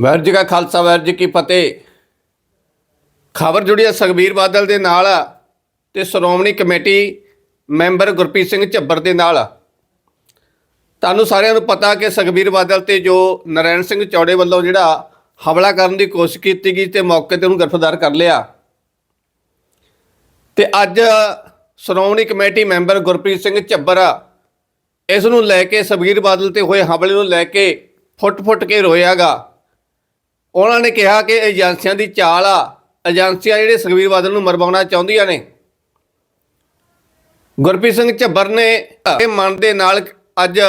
ਵਾਹਿਗੁਰੂ ਜੀ ਕਾ ਖਾਲਸਾ ਵਾਹਿਗੁਰੂ ਜੀ ਕੀ ਫਤਿਹ। ਖਬਰ ਜੁੜੀ ਹੈ ਸੁਖਬੀਰ ਬਾਦਲ ਦੇ ਨਾਲ ਤੇ ਸ਼੍ਰੋਮਣੀ ਕਮੇਟੀ ਮੈਂਬਰ ਗੁਰਪ੍ਰੀਤ ਸਿੰਘ ਝੱਬਰ ਦੇ ਨਾਲ। ਤੁਹਾਨੂੰ ਸਾਰਿਆਂ ਨੂੰ ਪਤਾ ਕਿ ਸੁਖਬੀਰ ਬਾਦਲ ਤੇ ਜੋ ਨਰੈਣ ਸਿੰਘ ਚੌੜੇ ਵੱਲੋਂ ਜਿਹੜਾ ਹਮਲਾ ਕਰਨ ਦੀ ਕੋਸ਼ਿਸ਼ ਕੀਤੀ ਗਈ ਤੇ ਮੌਕੇ ਤੇ ਉਹਨੂੰ ਗ੍ਰਿਫਤਾਰ ਕਰ ਲਿਆ। ਤੇ ਅੱਜ ਸ਼੍ਰੋਮਣੀ ਕਮੇਟੀ ਮੈਂਬਰ ਗੁਰਪ੍ਰੀਤ ਸਿੰਘ ਝੱਬਰ ਇਸ ਨੂੰ ਲੈ ਕੇ ਸੁਖਬੀਰ ਬਾਦਲ ਤੇ ਹੋਏ ਹਮਲੇ ਨੂੰ ਲੈ ਕੇ ਫੁੱਟ-ਫੁੱਟ ਕੇ ਰੋਇਆਗਾ। ਉਹਨਾਂ ਨੇ ਕਿਹਾ ਕਿ ਏਜੰਸੀਆਂ ਦੀ ਚਾਲ ਆ। ਏਜੰਸੀਆਂ ਜਿਹੜੇ ਸੁਖਬੀਰ ਬਾਦਲ ਨੂੰ ਮਰਵਾਉਣਾ ਚਾਹੁੰਦੀਆਂ ਨੇ। ਗੁਰਪ੍ਰੀਤ ਸਿੰਘ ਝੱਬਰ ਨੇ ਇਹ ਮਨ ਦੇ ਨਾਲ ਅੱਜ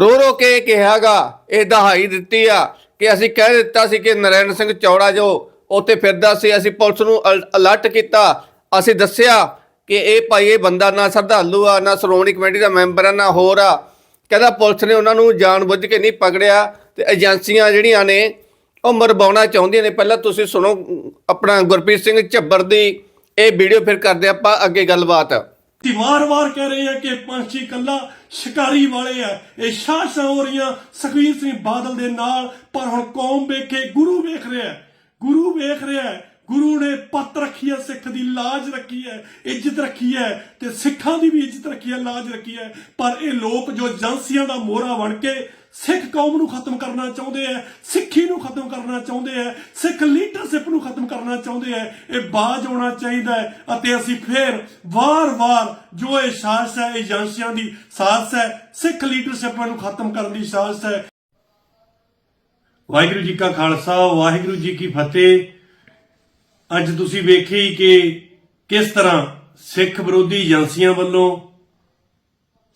ਰੋ ਰੋ ਕੇ ਕਿਹਾਗਾ, ਇਹ ਦਹਾਈ ਦਿੱਤੀ ਆ ਕਿ ਅਸੀਂ ਕਹਿ ਦਿੱਤਾ ਸੀ ਕਿ ਨਰੈਣ ਸਿੰਘ ਚੌੜਾ ਜੋ ਉੱਥੇ ਫਿਰਦਾ ਸੀ, ਅਸੀਂ ਪੁਲਿਸ ਨੂੰ ਅਲ- ਅਲਰਟ ਕੀਤਾ। ਅਸੀਂ ਦੱਸਿਆ ਕਿ ਇਹ ਭਾਈ, ਇਹ ਬੰਦਾ ਨਾ ਸ਼ਰਧਾਲੂ ਆ, ਨਾ ਸ਼੍ਰੋਮਣੀ ਕਮੇਟੀ ਦਾ ਮੈਂਬਰ ਆ, ਨਾ ਹੋਰ ਆ। ਕਹਿੰਦਾ ਪੁਲਿਸ ਨੇ ਉਹਨਾਂ ਨੂੰ ਜਾਣਬੁੱਝ ਕੇ ਨਹੀਂ ਪਕੜਿਆ ਤੇ ਏਜੰਸੀਆਂ ਜਿਹੜੀਆਂ ਨੇ ਉਹ ਮਰਵਾਉਣਾ ਚਾਹੁੰਦੀਆਂ ਨੇ। ਪਹਿਲਾਂ ਤੁਸੀਂ ਸੁਣੋ, ਆਪਣਾ ਗੁਰਪ੍ਰੀਤ ਸਿੰਘ ਝੱਬਰ ਦੀ ਇਹ ਵੀਡੀਓ ਫਿਰ ਕਰਦੇ ਆਪਾਂ ਅੱਗੇ ਗੱਲਬਾਤ। ਤੇ ਵਾਰ-ਵਾਰ ਕਹਿ ਰਹੇ ਆ ਕਿ ਪੰਛੀ ਕੱਲਾ ਸ਼ਿਕਾਰੀ ਵਾਲੇ ਆ। ਇਹ ਸ਼ਾਹ ਹੋ ਰਹੀਆਂ। ਸੁਖਵੀਰ ਸਿੰਘ ਬਾਦਲ ਦੇ ਨਾਲ, ਪਰ ਹੁਣ ਕੌਮ ਵੇਖੇ, ਗੁਰੂ ਵੇਖ ਰਿਹਾ ਗੁਰੂ ਵੇਖ ਰਿਹਾ ਗੁਰੂ ਨੇ ਪੱਤ ਰੱਖੀ ਹੈ, ਸਿੱਖ ਦੀ ਲਾਜ ਰੱਖੀ ਹੈ, ਇੱਜ਼ਤ ਰੱਖੀ ਹੈ ਤੇ ਸਿੱਖਾਂ ਦੀ ਵੀ ਇੱਜ਼ਤ ਰੱਖੀ ਹੈ, ਲਾਜ ਰੱਖੀ ਹੈ। ਪਰ ਇਹ ਲੋਕ ਜੋ ਏਜੰਸੀਆਂ ਦਾ ਮੋਹਰਾ ਬਣ ਕੇ ਸਿੱਖ ਕੌਮ ਨੂੰ ਖਤਮ ਕਰਨਾ ਚਾਹੁੰਦੇ ਆ ਸਿੱਖੀ ਨੂੰ ਖਤਮ ਕਰਨਾ ਚਾਹੁੰਦੇ ਆ ਸਿੱਖ ਲੀਡਰਸ਼ਿਪ ਨੂੰ ਖਤਮ ਕਰਨਾ ਚਾਹੁੰਦੇ ਆ ਇਹ ਬਾਜ ਆਉਣਾ ਚਾਹੀਦਾ ਹੈ ਅਤੇ ਅਸੀਂ ਫੇਰ ਵਾਰ-ਵਾਰ ਜੋ ਇਹ ਸਾਜ਼ਿਸ਼ ਹੈ ਏਜੰਸੀਆਂ ਦੀ ਸਾਜ਼ਿਸ਼ ਹੈ, ਸਿੱਖ ਲੀਡਰਸ਼ਿਪ ਨੂੰ ਖਤਮ ਕਰਨ ਦੀ ਸਾਜ਼ਿਸ਼ ਹੈ। ਵਾਹਿਗੁਰੂ ਜੀ ਕਾ ਖਾਲਸਾ, ਵਾਹਿਗੁਰੂ ਜੀ ਕੀ ਫਤਿਹ। ਅੱਜ ਤੁਸੀਂ ਵੇਖੀ ਕਿ ਕਿਸ ਤਰ੍ਹਾਂ ਸਿੱਖ ਵਿਰੋਧੀ ਏਜੰਸੀਆਂ ਵੱਲੋਂ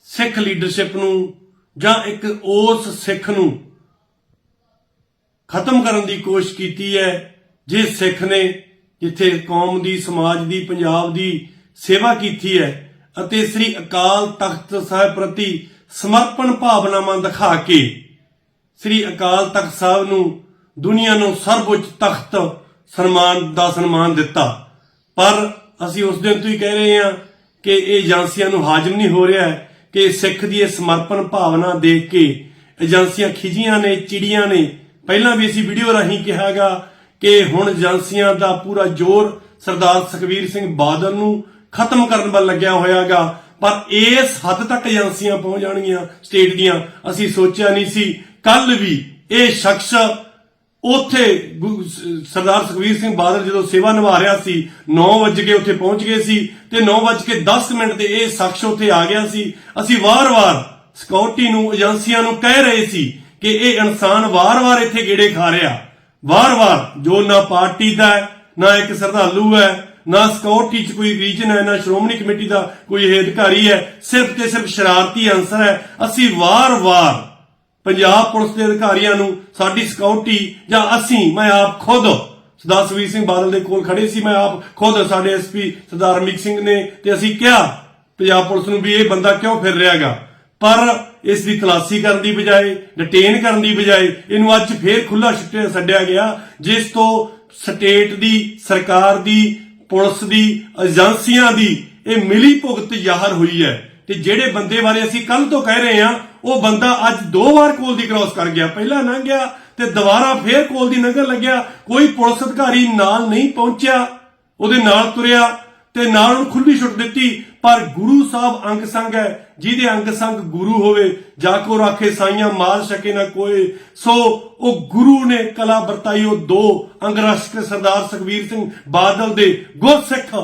ਸਿੱਖ ਲੀਡਰਸ਼ਿਪ ਨੂੰ ਜਾਂ ਇੱਕ ਉਸ ਸਿੱਖ ਨੂੰ ਖਤਮ ਕਰਨ ਦੀ ਕੋਸ਼ਿਸ਼ ਕੀਤੀ ਹੈ, ਜੇ ਸਿੱਖ ਨੇ ਜਿੱਥੇ ਕੌਮ ਦੀ, ਸਮਾਜ ਦੀ, ਪੰਜਾਬ ਦੀ ਸੇਵਾ ਕੀਤੀ ਹੈ ਅਤੇ ਸ੍ਰੀ ਅਕਾਲ ਤਖਤ ਸਾਹਿਬ ਪ੍ਰਤੀ ਸਮਰਪਣ ਭਾਵਨਾਵਾਂ ਦਿਖਾ ਕੇ ਸ੍ਰੀ ਅਕਾਲ ਤਖਤ ਸਾਹਿਬ ਨੂੰ ਦੁਨੀਆ ਨੂੰ ਸਰਵਉੱਚ ਤਖਤ ਸਨਮਾਨ ਦਾ ਸਨਮਾਨ ਦਿੱਤਾ। ਪਰ ਅਸੀਂ ਉਸ ਦਿਨ ਤੋਂ ਹੀ ਕਹਿ ਰਹੇ ਹਾਂ ਕਿ ਇਹ ਏਜੰਸੀਆਂ ਨੂੰ ਹਾਜ਼ਮ ਨਹੀਂ ਹੋ ਰਿਹਾ ਹੈ ਕਿ ਸਿੱਖ ਦੀ ਇਹ ਸਮਰਪਣ ਭਾਵਨਾ ਦੇਖ ਕੇ ਏਜੰਸੀਆਂ ਖਿਜੀਆਂ ਨੇ, ਚਿੜੀਆਂ ਨੇ। ਪਹਿਲਾਂ ਵੀ ਅਸੀਂ ਵੀਡੀਓ ਰਾਹੀਂ ਕਿਹਾਗਾ ਕਿ ਹੁਣ ਏਜੰਸੀਆਂ ਦਾ ਪੂਰਾ ਜ਼ੋਰ ਸਰਦਾਰ ਸੁਖਵੀਰ ਸਿੰਘ ਬਾਦਲ ਨੂੰ ਖਤਮ ਕਰਨ ਵੱਲ ਲੱਗਿਆ ਹੋਇਆਗਾ ਪਰ ਇਸ ਹੱਦ ਤੱਕ ਏਜੰਸੀਆਂ ਪਹੁੰਚ ਜਾਣਗੀਆਂ, ਸਟੇਟ ਦੀਆਂ। ਅਸੀਂ ਸੋਚਿਆ ਨਹੀਂ ਸੀ ਕੱਲ ਵੀ ਇਹ ਸ਼ਖਸ ਉੱਥੇ ਗੁ- ਸਰਦਾਰ ਸੁਖਵੀਰ ਸਿੰਘ ਬਾਦਲ ਜਦੋਂ ਸੇਵਾ ਨਿਭਾ ਰਿਹਾ ਸੀ 9 ਵਜੇ ਉੱਥੇ ਪਹੁੰਚ ਗਏ ਸੀ ਤੇ 9 ਵਜੇ 10 ਮਿੰਟ ਤੇ ਇਹ ਸ਼ਖਸ ਉੱਥੇ ਆ ਗਿਆ ਸੀ। ਅਸੀਂ ਵਾਰ-ਵਾਰ ਸਿਕਿਉਰਿਟੀ ਨੂੰ ਏਜੰਸੀਆਂ ਨੂੰ ਕਹਿ ਰਹੇ ਸੀ ਕਿ ਇਹ ਇਨਸਾਨ ਵਾਰ-ਵਾਰ ਇੱਥੇ ਗੇੜੇ ਖਾ ਰਿਹਾ। ਵਾਰ-ਵਾਰ, ਜੋ ਨਾ ਪਾਰਟੀ ਦਾ ਨਾ ਇੱਕ ਸਰਦਾਲੂ ਹੈ, ਨਾ ਸਿਕਿਉਰਿਟੀ ਚ ਕੋਈ ਰੀਜਨ ਹੈ, ਨਾ ਸ਼੍ਰੋਮਣੀ ਕਮੇਟੀ ਦਾ ਕੋਈ ਇਹ ਅਧਿਕਾਰੀ ਹੈ, ਸਿਰਫ ਤੇ ਸਿਰਫ ਸ਼ਰਾਰਤੀ ਅੰਸਰ ਹੈ। ਅਸੀਂ ਵਾਰ-ਵਾਰ ਪੰਜਾਬ ਪੁਲਿਸ ਦੇ ਅਧਿਕਾਰੀਆਂ ਨੂੰ ਸਾਡੀ ਸਿਕਿਉਰਿਟੀ ਜਾਂ ਅਸੀਂ, ਮੈਂ ਆਪ ਖੁਦ ਸਰਦਾਰ ਸੁਖਬੀਰ ਸਿੰਘ ਬਾਦਲ ਦੇ ਕੋਲ ਖੜੇ ਸੀ, ਮੈਂ ਆਪ ਖੁਦ ਸਾਡੇ ਐਸਪੀ ਸਰਦਾਰ ਰਮੀਕ ਸਿੰਘ ਨੇ ਤੇ ਅਸੀਂ ਕਿਹਾ, ਪੰਜਾਬ ਪੁਲਿਸ ਨੂੰ ਵੀ ਇਹ ਬੰਦਾ ਕਿਉਂ ਫਿਰ ਰਿਹਾਗਾ? ਪਰ ਇਸ ਦੀ ਤਲਾਸ਼ੀ ਕਰਨ ਦੀ ਬਜਾਏ ਡਿਟੇਨ ਕਰਨ ਦੀ ਬਜਾਏ, ਇਹਨੂੰ ਅੱਜ ਫੇਰ ਖੁੱਲਾ ਛੱਡਿਆ ਛੱਡਿਆ ਗਿਆ, ਜਿਸ ਤੋਂ ਸਟੇਟ ਦੀ, ਸਰਕਾਰ ਦੀ, ਪੁਲਿਸ ਦੀ ਏਜੰਸੀਆਂ ਦੀ ਇਹ ਮਿਲੀ ਭੁਗਤ ਜ਼ਾਹਰ ਹੋਈ ਹੈ। ਤੇ ਜਿਹੜੇ ਬੰਦੇ ਬਾਰੇ ਅਸੀਂ ਕੱਲ ਤੋਂ ਕਹਿ ਰਹੇ ਹਾਂ ਉਹ ਬੰਦਾ ਅੱਜ ਦੋ ਵਾਰ ਕੋਲ ਦੀ ਕ੍ਰਾਸ ਕਰ ਗਿਆ। ਪਹਿਲਾਂ ਲੰਘ ਗਿਆ ਤੇ ਦੁਬਾਰਾ ਫੇਰ ਕੋਲ ਦੀ ਲੰਘਣ ਲੱਗਿਆ। ਕੋਈ ਪੁਲਿਸ ਅਧਿਕਾਰੀ ਨਾਲ ਨਹੀਂ ਪਹੁੰਚਿਆ। ਉਹਦੇ ਨਾਲ ਤੁਰਿਆ ਤੇ ਨਾਲ ਉਹਨੂੰ ਖੁੱਲੀ ਛੁੱਟ ਦਿੱਤੀ। ਪਰ ਗੁਰੂ ਸਾਹਿਬ ਅੰਗ ਸੰਗ ਹੈ। ਜਿਹਦੇ ਅੰਗ ਸੰਗ ਗੁਰੂ ਹੋਵੇ, ਜਾ ਕੋ ਰਾਖੇ ਸਾਈਆਂ ਮਾਰ ਸਕੇ ਨਾ ਕੋਏ। ਸੋ ਉਹ ਗੁਰੂ ਨੇ ਕਲਾ ਵਰਤਾਈ ਉਹ ਦੋ ਅੰਗ ਰਸ਼ਕ ਸਰਦਾਰ ਸੁਖਵੀਰ ਸਿੰਘ ਬਾਦਲ ਦੇ ਗੁਰਸਿੱਖ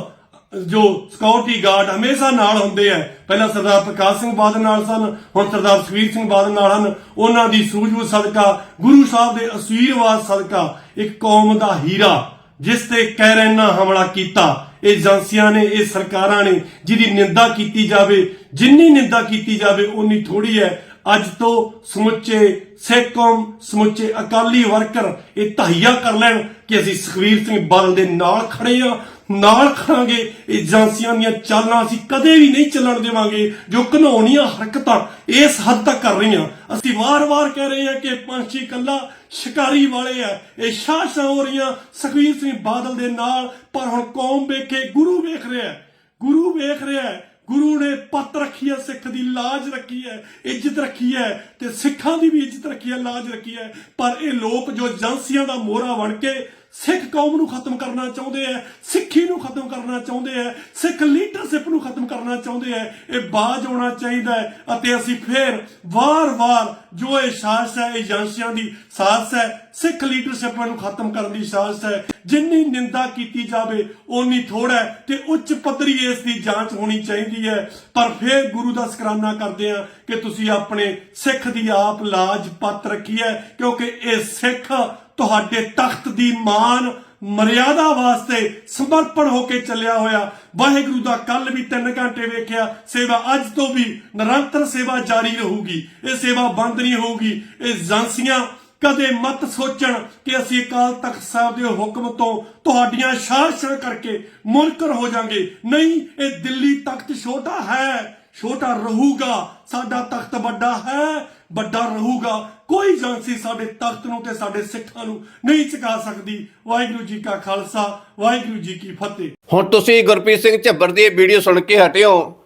ਜੋ ਸਿਕਿਉਰਿਟੀ ਗਾਰਡ ਹਮੇਸ਼ਾ ਨਾਲ ਹੁੰਦੇ ਆ। ਪਹਿਲਾਂ ਸਰਦਾਰ ਪ੍ਰਕਾਸ਼ ਸਿੰਘ ਬਾਦਲ ਨਾਲ ਸਨ, ਹੁਣ ਸਰਦਾਰ ਸੁਖਵੀਰ ਸਿੰਘ ਬਾਦਲ ਨਾਲ ਹਨ। ਉਹਨਾਂ ਦੀ ਸੂਝਬੂਝ ਸਦਕਾ, ਗੁਰੂ ਸਾਹਿਬ ਦੇ ਅਸੀਰਵਾਦ ਸਦਕਾ, ਇੱਕ ਕੌਮ ਦਾ ਹੀਰਾ, ਜਿਸ ਤੇ ਕਹਿਰੈਨਾ ਹਮਲਾ ਕੀਤਾ। ਏਜੰਸੀਆਂ ਨੇ, ਇਹ ਸਰਕਾਰਾਂ ਨੇ, ਜਿਹਦੀ ਨਿੰਦਾ ਕੀਤੀ ਜਾਵੇ, ਜਿੰਨੀ ਨਿੰਦਾ ਕੀਤੀ ਜਾਵੇ ਉਨੀ ਥੋੜੀ ਹੈ। ਅੱਜ ਤੋਂ ਸਮੁੱਚੇ ਸਿੱਖ ਕੌਮ ਸਮੁੱਚੇ ਅਕਾਲੀ ਵਰਕਰ ਇਹ ਤਹਈਆ ਕਰ ਲੈਣ ਕਿ ਅਸੀਂ ਸੁਖਵੀਰ ਸਿੰਘ ਬਾਦਲ ਦੇ ਨਾਲ ਖੜੇ ਆ ਨਾਲ ਖੜਾਂਗੇ ਏਜੰਸੀਆਂ ਦੀਆਂ ਚਾਲਾਂ ਅਸੀਂ ਕਦੇ ਵੀ ਨਹੀਂ ਚੱਲਣ ਦੇਵਾਂਗੇ। ਜੋ ਘਨੌਣੀਆਂ ਹਰਕਤਾਂ ਇਸ ਹੱਦ ਤੱਕ ਕਰ ਰਹੀਆਂ। ਅਸੀਂ ਵਾਰ-ਵਾਰ ਕਹਿ ਰਹੇ ਹਾਂ ਕਿ ਪੰਛੀ ਕੱਲਾ ਸ਼ਿਕਾਰੀ ਵਾਲੇ ਆ। ਇਹ ਸ਼ਾਸਨ ਹੋ ਰਹੀਆਂ। ਸੁਖਵੀਰ ਸਿੰਘ ਬਾਦਲ ਦੇ ਨਾਲ। ਪਰ ਹੁਣ ਕੌਮ ਵੇਖੇ, ਗੁਰੂ ਵੇਖ ਰਿਹਾ ਗੁਰੂ ਵੇਖ ਰਿਹਾ ਗੁਰੂ ਨੇ ਪੱਤ ਰੱਖੀ ਹੈ, ਸਿੱਖ ਦੀ ਲਾਜ ਰੱਖੀ ਹੈ, ਇੱਜ਼ਤ ਰੱਖੀ ਹੈ ਤੇ ਸਿੱਖਾਂ ਦੀ ਵੀ ਇੱਜ਼ਤ ਰੱਖੀ ਹੈ, ਲਾਜ ਰੱਖੀ ਹੈ। ਪਰ ਇਹ ਲੋਕ ਜੋ ਏਜੰਸੀਆਂ ਦਾ ਮੋਹਰਾ ਬਣ ਕੇ ਸਿੱਖ ਕੌਮ ਨੂੰ ਖਤਮ ਕਰਨਾ ਚਾਹੁੰਦੇ ਐ, ਸਿੱਖੀ ਨੂੰ ਖਤਮ ਕਰਨਾ ਚਾਹੁੰਦੇ ਐ, ਸਿੱਖ ਲੀਡਰਸ਼ਿਪ ਨੂੰ ਖਤਮ ਕਰਨਾ ਚਾਹੁੰਦੇ ਐ, ਇਹ ਬਾਜ ਆਉਣਾ ਚਾਹੀਦਾ ਹੈ ਅਤੇ ਅਸੀਂ ਫੇਰ ਵਾਰ-ਵਾਰ ਜੋ ਇਹ ਸਾਜ਼ਿਸ਼ ਹੈ ਏਜੰਸੀਆਂ ਦੀ ਸਾਜ਼ਿਸ਼ ਹੈ ਸਿੱਖ ਲੀਡਰਸ਼ਿਪ ਨੂੰ ਖਤਮ ਕਰਨ ਦੀ ਸਾਜ਼ਿਸ਼ ਹੈ ਜਿੰਨੀ ਨਿੰਦਾ ਕੀਤੀ ਜਾਵੇ ਓਨੀ ਥੋੜਾ ਤੇ ਉੱਚ ਪੱਧਰੀ ਇਸ ਦੀ ਜਾਂਚ ਹੋਣੀ ਚਾਹੀਦੀ ਹੈ ਪਰ ਫੇਰ ਗੁਰੂ ਦਾ ਸ਼ੁਕਰਾਨਾ ਕਰਦੇ ਆ ਕਿ ਤੁਸੀਂ ਆਪਣੇ ਸਿੱਖ ਦੀ ਆਪ ਲਾਜ ਪੱਤ ਰੱਖੀ ਹੈ ਕਿਉਂਕਿ ਇਹ ਸਿੱਖ ਤੁਹਾਡੇ ਤਖਤ ਦੀ ਮਾਨ ਮਰਿਆਦਾ ਵਾਸਤੇ ਸਮਰਪਣ ਹੋ ਕੇ ਚੱਲਿਆ ਹੋਇਆ। ਵਾਹਿਗੁਰੂ ਦਾ ਕੱਲ ਵੀ 3 ਘੰਟੇ ਵੇਖਿਆ, ਸੇਵਾ ਅੱਜ ਤੋਂ ਵੀ ਨਿਰੰਤਰ ਸੇਵਾ ਜਾਰੀ ਰਹੂਗੀ। ਇਹ ਸੇਵਾ ਬੰਦ ਨਹੀਂ ਹੋਊਗੀ। ਇਹ ਏਜੰਸੀਆਂ ਕਦੇ ਮਤ ਸੋਚਣ ਕਿ ਅਸੀਂ ਅਕਾਲ ਤਖਤ ਸਾਹਿਬ ਦੇ ਹੁਕਮ ਤੋਂ ਤੁਹਾਡੀਆਂ ਸ਼ਾਸਨ ਕਰਕੇ ਮੁਨਕਰ ਹੋ ਜਾਾਂਗੇ। ਨਹੀਂ, ਇਹ ਦਿੱਲੀ ਤਖਤ ਛੋਟਾ ਹੈ। ਛੋਟਾ ਰਹੂਗਾ, ਸਾਡਾ ਤਖਤ ਵੱਡਾ ਹੈ, ਵੱਡਾ ਰਹੂਗਾ। ਕੋਈ ਏਜੰਸੀ ਸਾਡੇ ਤਖਤ ਨੂੰ ਤੇ ਸਾਡੇ ਸਿੱਖਾਂ ਨੂੰ ਨਹੀਂ ਚੁਕਾ ਸਕਦੀ। ਵਾਹਿਗੁਰੂ ਜੀ ਕਾ ਖਾਲਸਾ, ਵਾਹਿਗੁਰੂ ਜੀ ਕੀ ਫਤਿਹ। ਹੁਣ ਤੁਸੀਂ ਗੁਰਪ੍ਰੀਤ ਸਿੰਘ ਝੱਬਰ ਦੀ ਇਹ ਵੀਡੀਓ ਸੁਣ ਕੇ ਹਟਿਓ।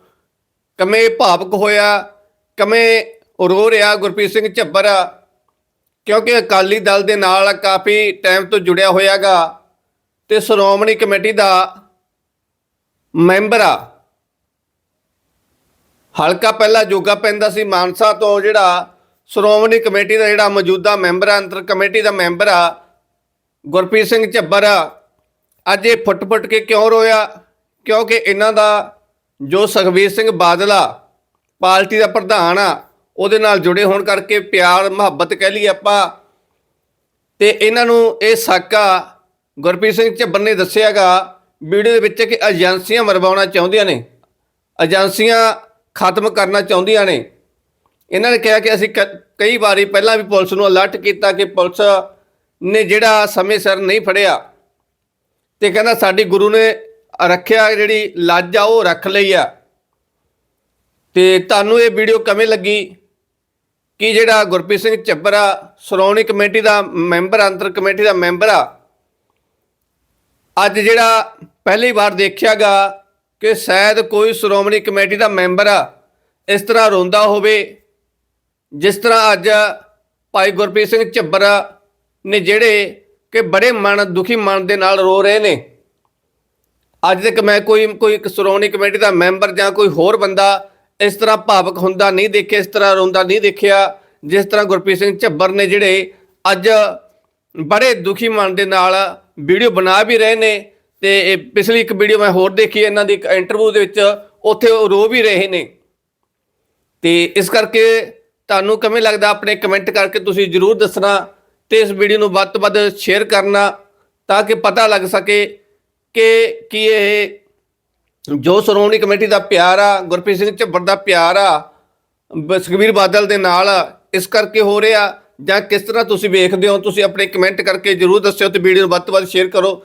ਕਮੇ ਭਾਵਕ ਹੋਇਆ ਕਮੇ ਰੋ ਰਿਹਾ ਗੁਰਪ੍ਰੀਤ ਸਿੰਘ ਝੱਬਰ ਕਿਉਂਕਿ ਅਕਾਲੀ ਦਲ ਦੇ ਨਾਲ ਕਾਫੀ ਟਾਈਮ ਤੋਂ ਜੁੜਿਆ ਹੋਇਆਗਾ। ਤੇ ਸ਼੍ਰੋਮਣੀ ਕਮੇਟੀ ਦਾ ਮੈਂਬਰ ਆ। ਹਲਕਾ ਪਹਿਲਾਂ ਜੋਗਾ ਪੈਂਦਾ ਸੀ ਮਾਨਸਾ ਤੋਂ ਜਿਹੜਾ ਸ਼੍ਰੋਮਣੀ ਕਮੇਟੀ ਦਾ ਜਿਹੜਾ ਮੌਜੂਦਾ ਮੈਂਬਰ ਆ, ਅੰਤਰ ਕਮੇਟੀ ਦਾ ਮੈਂਬਰ ਆ, ਗੁਰਪ੍ਰੀਤ ਸਿੰਘ ਝੱਬਰ। ਅੱਜ ਇਹ ਫੁੱਟ-ਫੁੱਟ ਕੇ ਕਿਉਂ ਰੋਇਆ? ਕਿਉਂਕਿ ਇਹਨਾਂ ਦਾ ਜੋ ਸੁਖਬੀਰ ਸਿੰਘ ਬਾਦਲਾ ਪਾਰਟੀ ਦਾ ਪ੍ਰਧਾਨ ਆ, ਉਹਦੇ ਨਾਲ ਜੁੜੇ ਹੋਣ ਕਰਕੇ ਪਿਆਰ, ਮੁਹੱਬਤ ਕਹਿ ਲਈ ਆਪਾਂ। ਤੇ ਇਹਨਾਂ ਨੂੰ ਇਹ ਸਾਕਾ ਗੁਰਪ੍ਰੀਤ ਸਿੰਘ ਝੱਬਰ ਨੇ ਦੱਸਿਆਗਾ, ਵੀਡੀਓ ਦੇ ਵਿੱਚ ਕਿ ਏਜੰਸੀਆਂ ਮਰਵਾਉਣਾ ਚਾਹੁੰਦੀਆਂ ਨੇ। ਏਜੰਸੀਆਂ ਖਤਮ ਕਰਨਾ ਚਾਹੁੰਦੀਆਂ ਨੇ। ਇਹਨਾਂ ਨੇ ਕਿਹਾ ਕਿ ਅਸੀਂ ਕ- ਕਈ ਵਾਰੀ ਪਹਿਲਾਂ ਵੀ ਪੁਲਿਸ ਨੂੰ ਅਲਰਟ ਕੀਤਾ ਕਿ ਪੁਲਿਸ ਨੇ ਜਿਹੜਾ ਸਮੇਂ ਸਿਰ ਨਹੀਂ ਫੜਿਆ। ਤੇ ਕਹਿੰਦਾ ਸਾਡੀ ਗੁਰੂ ਨੇ ਰੱਖਿਆ ਜਿਹੜੀ ਲੱਜ ਆ, ਉਹ ਰੱਖ ਲਈ ਆ। ਤੇ ਤੁਹਾਨੂੰ ਇਹ ਵੀਡੀਓ ਕਿਵੇਂ ਲੱਗੀ? ਕਿ ਜਿਹੜਾ ਗੁਰਪ੍ਰੀਤ ਸਿੰਘ ਝੱਬਰ ਆ, ਸ਼੍ਰੋਮਣੀ ਕਮੇਟੀ ਦਾ ਮੈਂਬਰ, ਅੰਤਰ ਕਮੇਟੀ ਦਾ ਮੈਂਬਰ ਆ, ਅੱਜ ਜਿਹੜਾ ਪਹਿਲੀ ਵਾਰ ਦੇਖਿਆਗਾ ਕਿ ਸ਼ਾਇਦ ਕੋਈ ਸ਼੍ਰੋਮਣੀ ਕਮੇਟੀ ਦਾ ਮੈਂਬਰ ਆ ਇਸ ਤਰ੍ਹਾਂ ਰੋਂਦਾ ਹੋਵੇ, ਜਿਸ ਤਰ੍ਹਾਂ ਅੱਜ ਭਾਈ ਗੁਰਪ੍ਰੀਤ ਸਿੰਘ ਝੱਬਰ ਨੇ ਜਿਹੜੇ ਕਿ ਬੜੇ ਮਨ, ਦੁਖੀ ਮਨ ਦੇ ਨਾਲ ਰੋ ਰਹੇ ਨੇ। ਅੱਜ ਤੱਕ ਮੈਂ ਕੋਈ ਕੋਈ ਸ਼੍ਰੋਮਣੀ ਕਮੇਟੀ ਦਾ ਮੈਂਬਰ ਜਾਂ ਕੋਈ ਹੋਰ ਬੰਦਾ ਇਸ ਤਰ੍ਹਾਂ ਭਾਵਕ ਹੁੰਦਾ ਨਹੀਂ ਦੇਖਿਆ, ਇਸ ਤਰ੍ਹਾਂ ਰੋਂਦਾ ਨਹੀਂ ਦੇਖਿਆ, ਜਿਸ ਤਰ੍ਹਾਂ ਗੁਰਪ੍ਰੀਤ ਸਿੰਘ ਝੱਬਰ ਨੇ ਜਿਹੜੇ ਅੱਜ ਬੜੇ ਦੁਖੀ ਮਨ ਦੇ ਨਾਲ ਵੀਡੀਓ ਬਣਾ ਵੀ ਰਹੇ ਨੇ ਤੇ ਪਿਛਲੀ ਇੱਕ ਵੀਡੀਓ ਮੈਂ ਹੋਰ ਦੇਖੀ ਇਹਨਾਂ ਦੀ ਇੱਕ ਇੰਟਰਵਿਊ ਦੇ ਵਿੱਚ, ਉੱਥੇ ਉਹ ਰੋ ਵੀ ਰਹੇ ਨੇ। ਤੇ ਇਸ ਕਰਕੇ ਤੁਹਾਨੂੰ ਕਿਵੇਂ ਲੱਗਦਾ, ਆਪਣੇ ਕਮੈਂਟ ਕਰਕੇ ਤੁਸੀਂ ਜਰੂਰ ਦੱਸਣਾ ਤੇ ਇਸ ਵੀਡੀਓ ਨੂੰ ਵੱਧ ਤੋਂ ਵੱਧ ਸ਼ੇਅਰ ਕਰਨਾ ਤਾਂ ਕਿ ਪਤਾ ਲੱਗ ਸਕੇ ਕਿ ਕੀ ਇਹ ਜੋ ਸ਼੍ਰੋਮਣੀ ਕਮੇਟੀ ਦਾ ਪਿਆਰ ਆ, ਗੁਰਪ੍ਰੀਤ ਸਿੰਘ ਝੱਬਰ ਦਾ ਪਿਆਰ ਆ, ਬ- ਸੁਖਬੀਰ ਬਾਦਲ ਦੇ ਨਾਲ ਇਸ ਕਰਕੇ ਹੋ ਰਿਹਾ ਜਾਂ ਕਿਸ ਤਰ੍ਹਾਂ ਤੁਸੀਂ ਵੇਖਦੇ ਹੋ, ਤੁਸੀਂ ਆਪਣੇ ਕਮੈਂਟ ਕਰਕੇ ਜਰੂਰ ਦੱਸਿਓ ਤੇ ਵੀਡੀਓ ਨੂੰ ਵੱਧ ਤੋਂ ਵੱਧ ਸ਼ੇਅਰ ਕਰੋ।